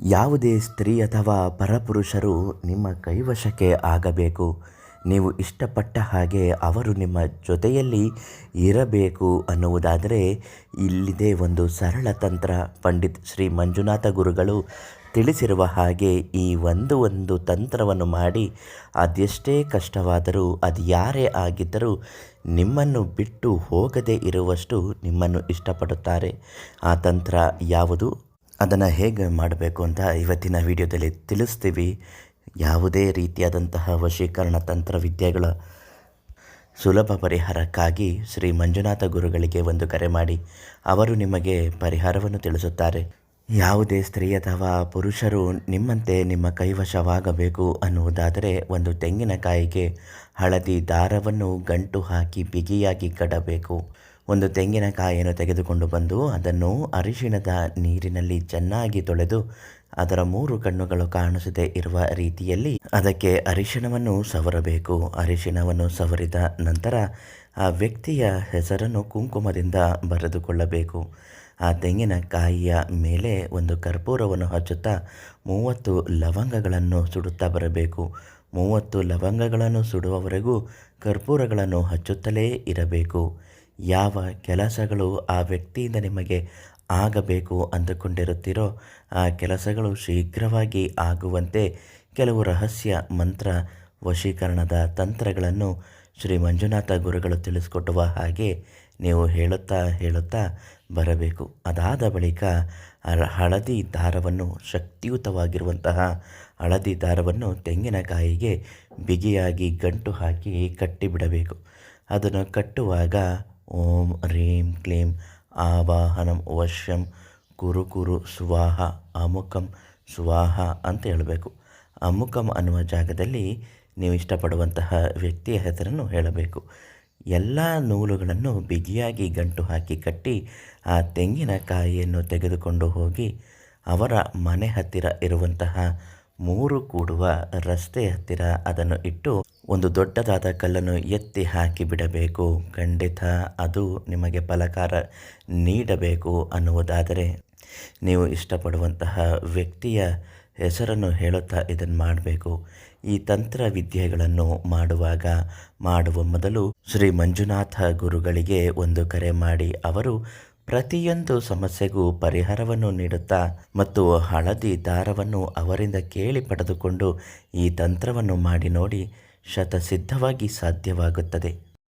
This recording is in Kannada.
ಯಾವುದೇ ಸ್ತ್ರೀ ಅಥವಾ ಪರಪುರುಷರು ನಿಮ್ಮ ಕೈವಶಕ್ಕೆ ಆಗಬೇಕು. ನೀವು ಇಷ್ಟಪಟ್ಟ ಹಾಗೆ ಅವರು ನಿಮ್ಮ ಜೊತೆಯಲ್ಲಿ ಇರಬೇಕು ಅನ್ನುವುದಾದರೆ ಇಲ್ಲಿದೆ ಒಂದು ಸರಳ ತಂತ್ರ. ಪಂಡಿತ್ ಶ್ರೀ ಮಂಜುನಾಥ ಗುರುಗಳು ತಿಳಿಸಿರುವ ಹಾಗೆ ಈ ಒಂದು ಒಂದು ತಂತ್ರವನ್ನು ಮಾಡಿ ಅದೆಷ್ಟೇ ಕಷ್ಟವಾದರೂ, ಅದು ಯಾರೇ ಆಗಿದ್ದರೂ ನಿಮ್ಮನ್ನು ಬಿಟ್ಟು ಹೋಗದೇ ಇರುವಷ್ಟು ನಿಮ್ಮನ್ನು ಇಷ್ಟಪಡುತ್ತಾರೆ. ಆ ತಂತ್ರ ಯಾವುದು? ಅದನ್ನು ಹೇಗೆ ಮಾಡಬೇಕು ಅಂತ ಇವತ್ತಿನ ವಿಡಿಯೋದಲ್ಲಿ ತಿಳಿಸ್ತೀವಿ. ಯಾವುದೇ ರೀತಿಯಾದಂತಹ ವಶೀಕರಣ ತಂತ್ರ ವಿದ್ಯೆಗಳ ಸುಲಭ ಪರಿಹಾರಕ್ಕಾಗಿ ಶ್ರೀ ಮಂಜುನಾಥ ಗುರುಗಳಿಗೆ ಒಂದು ಕರೆ ಮಾಡಿ ಅವರು ನಿಮಗೆ ಪರಿಹಾರವನ್ನು ತಿಳಿಸುತ್ತಾರೆ. ಯಾವುದೇ ಸ್ತ್ರೀ ಅಥವಾ ಪುರುಷರು ನಿಮ್ಮಂತೆ ನಿಮ್ಮ ಕೈವಶವಾಗಬೇಕು ಅನ್ನುವುದಾದರೆ ಒಂದು ತೆಂಗಿನಕಾಯಿಗೆ ಹಳದಿ ದಾರವನ್ನು ಗಂಟು ಹಾಕಿ ಬಿಗಿಯಾಗಿ ಕಡಬೇಕು. ಒಂದು ತೆಂಗಿನಕಾಯಿಯನ್ನು ತೆಗೆದುಕೊಂಡು ಬಂದು ಅದನ್ನು ಅರಿಶಿಣದ ನೀರಿನಲ್ಲಿ ಚೆನ್ನಾಗಿ ತೊಳೆದು ಅದರ ಮೂರು ಕಣ್ಣುಗಳು ಕಾಣಿಸದೆ ಇರುವ ರೀತಿಯಲ್ಲಿ ಅದಕ್ಕೆ ಅರಿಶಿಣವನ್ನು ಸವರಬೇಕು. ಅರಿಶಿಣವನ್ನು ಸವರಿದ ನಂತರ ಆ ವ್ಯಕ್ತಿಯ ಹೆಸರನ್ನು ಕುಂಕುಮದಿಂದ ಬರೆದುಕೊಳ್ಳಬೇಕು. ಆ ತೆಂಗಿನಕಾಯಿಯ ಮೇಲೆ ಒಂದು ಕರ್ಪೂರವನ್ನು ಹಚ್ಚುತ್ತಾ ಮೂವತ್ತು ಲವಂಗಗಳನ್ನು ಸುಡುತ್ತಾ ಬರಬೇಕು. ಮೂವತ್ತು ಲವಂಗಗಳನ್ನು ಸುಡುವವರೆಗೂ ಕರ್ಪೂರಗಳನ್ನು ಹಚ್ಚುತ್ತಲೇ ಇರಬೇಕು. ಯಾವ ಕೆಲಸಗಳು ಆ ವ್ಯಕ್ತಿಯಿಂದ ನಿಮಗೆ ಆಗಬೇಕು ಅಂದುಕೊಂಡಿರುತ್ತೀರೋ, ಆ ಕೆಲಸಗಳು ಶೀಘ್ರವಾಗಿ ಆಗುವಂತೆ ಕೆಲವು ರಹಸ್ಯ ಮಂತ್ರ ವಶೀಕರಣದ ತಂತ್ರಗಳನ್ನು ಶ್ರೀ ಮಂಜುನಾಥ ಗುರುಗಳು ತಿಳಿಸ್ಕೊಟ್ಟುವ ಹಾಗೆ ನೀವು ಹೇಳುತ್ತಾ ಹೇಳುತ್ತಾ ಬರಬೇಕು. ಅದಾದ ಬಳಿಕ ಹಳದಿ ದಾರವನ್ನು, ಶಕ್ತಿಯುತವಾಗಿರುವಂತಹ ಹಳದಿ ದಾರವನ್ನು ತೆಂಗಿನಕಾಯಿಗೆ ಬಿಗಿಯಾಗಿ ಗಂಟು ಹಾಕಿ ಕಟ್ಟಿಬಿಡಬೇಕು. ಅದನ್ನು ಕಟ್ಟುವಾಗ ಓಂ ರೀಂ ಕ್ಲೀಂ ಆವಾಹನಂ ವಶ್ಯಂ ಕುರು ಕುರು ಸ್ವಾಹ ಅಮುಖಂ ಸ್ವಾಹ ಅಂತ ಹೇಳಬೇಕು. ಅಮುಖಂ ಅನ್ನುವ ಜಾಗದಲ್ಲಿ ನೀವು ಇಷ್ಟಪಡುವಂತಹ ವ್ಯಕ್ತಿಯ ಹೆಸರನ್ನು ಹೇಳಬೇಕು. ಎಲ್ಲ ನೂಲುಗಳನ್ನು ಬಿಗಿಯಾಗಿ ಗಂಟು ಹಾಕಿ ಕಟ್ಟಿ ಆ ತೆಂಗಿನಕಾಯಿಯನ್ನು ತೆಗೆದುಕೊಂಡು ಹೋಗಿ ಅವರ ಮನೆ ಹತ್ತಿರ ಇರುವಂತಹ ಮೂರು ಕೂಡುವ ರಸ್ತೆ ಹತ್ತಿರ ಅದನ್ನು ಇಟ್ಟು ಒಂದು ದೊಡ್ಡದಾದ ಕಲ್ಲನ್ನು ಎತ್ತಿ ಹಾಕಿ ಬಿಡಬೇಕು. ಖಂಡಿತ ಅದು ನಿಮಗೆ ಫಲಕಾರ ನೀಡಬೇಕು ಅನ್ನುವುದಾದರೆ ನೀವು ಇಷ್ಟಪಡುವಂತಹ ವ್ಯಕ್ತಿಯ ಹೆಸರನ್ನು ಹೇಳುತ್ತಾ ಇದನ್ನು ಮಾಡಬೇಕು. ಈ ತಂತ್ರ ವಿದ್ಯೆಗಳನ್ನು ಮಾಡುವಾಗ ಮಾಡುವ ಮೊದಲು ಶ್ರೀ ಮಂಜುನಾಥ ಗುರುಗಳಿಗೆ ಒಂದು ಕರೆ ಮಾಡಿ, ಅವರು ಪ್ರತಿಯೊಂದು ಸಮಸ್ಯೆಗೂ ಪರಿಹಾರವನ್ನು ನೀಡುತ್ತಾ ಮತ್ತು ಹಳದಿ ದಾರವನ್ನು ಅವರಿಂದ ಕೇಳಿ ಪಡೆದುಕೊಂಡು ಈ ತಂತ್ರವನ್ನು ಮಾಡಿ ನೋಡಿ ಶತಸಿದ್ಧವಾಗಿ ಸಾಧ್ಯವಾಗುತ್ತದೆ.